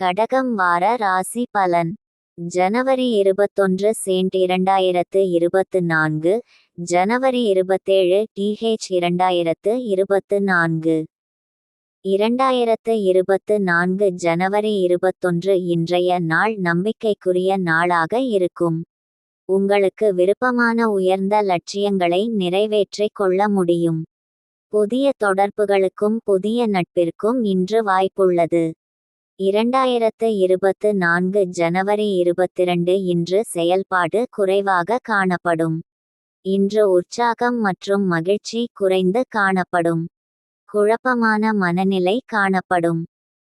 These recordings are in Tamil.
கடகம் வார ராசி பலன். ஜனவரி இருபத்தொன்று சென்ட் இரண்டாயிரத்து இருபத்து நான்கு. ஜனவரி இருபத்தேழு டிஹெச் இரண்டாயிரத்து இருபத்து நான்கு. இரண்டாயிரத்து இருபத்து நான்கு ஜனவரி இருபத்தொன்று இன்றைய நாள் நம்பிக்கைக்குரிய நாளாக இருக்கும். உங்களுக்கு விருப்பமான உயர்ந்த லட்சியங்களை நிறைவேற்றிக் கொள்ள முடியும். புதிய தொடர்புகளுக்கும் புதிய நட்பிற்கும் இன்று வாய்ப்புள்ளது. இரண்டாயிரத்து இருபத்து நான்கு ஜனவரி இருபத்திரண்டு இன்று செயல்பாடு குறைவாக காணப்படும். இன்று உற்சாகம் மற்றும் மகிழ்ச்சி குறைந்து காணப்படும். குழப்பமான மனநிலை காணப்படும்.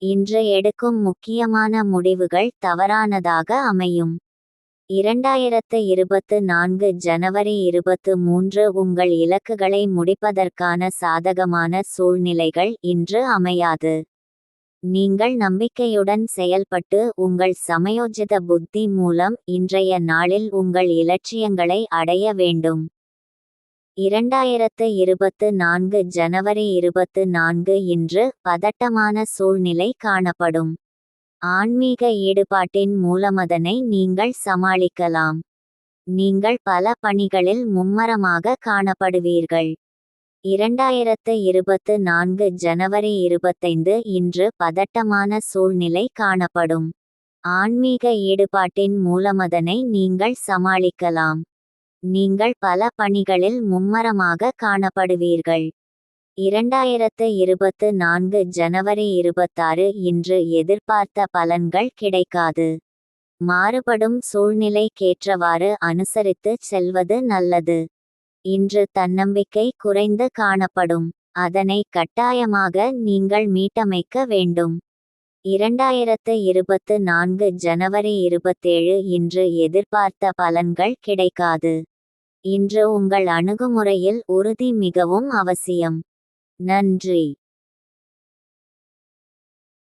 இன்று எடுக்கும் முக்கியமான முடிவுகள் தவறானதாக அமையும். இரண்டாயிரத்து இருபத்து நான்கு ஜனவரி இருபத்து மூன்று உங்கள் இலக்குகளை முடிப்பதற்கான சாதகமான சூழ்நிலைகள் இன்று அமையாது. நீங்கள் நம்பிக்கையுடன் செயல்பட்டு உங்கள் சமயோஜித புத்தி மூலம் இன்றைய நாளில் உங்கள் இலட்சியங்களை அடைய வேண்டும். இரண்டாயிரத்து இருபத்து நான்கு ஜனவரி இருபத்து நான்கு இன்று பதட்டமான சூழ்நிலை காணப்படும். ஆன்மீக ஈடுபாட்டின் மூலமதனை நீங்கள் சமாளிக்கலாம். நீங்கள் பல பணிகளில் மும்மரமாக காணப்படுவீர்கள். இரண்டாயிரத்து இருபத்து நான்கு ஜனவரி இருபத்தைந்து இன்று பதட்டமான சூழ்நிலை காணப்படும். ஆன்மீக ஈடுபாட்டின் மூலமதனை நீங்கள் சமாளிக்கலாம். நீங்கள் பல பணிகளில் மும்மரமாக காணப்படுவீர்கள். இரண்டாயிரத்து இருபத்து நான்கு ஜனவரி இருபத்தாறு இன்று எதிர்பார்த்த பலன்கள் கிடைக்காது. மாறுபடும் சூழ்நிலைக்கேற்றவாறு அனுசரித்து செல்வது நல்லது. இன்று தன்னம்பிக்கை குறைந்து காணப்படும். அதனை கட்டாயமாக நீங்கள் மீட்டமைக்க வேண்டும். இரண்டாயிரத்து இருபத்து நான்கு ஜனவரி இருபத்தேழு இன்று எதிர்பார்த்த பலன்கள் கிடைக்காது. இன்று உங்கள் அணுகுமுறையில் உறுதி மிகவும் அவசியம். நன்றி.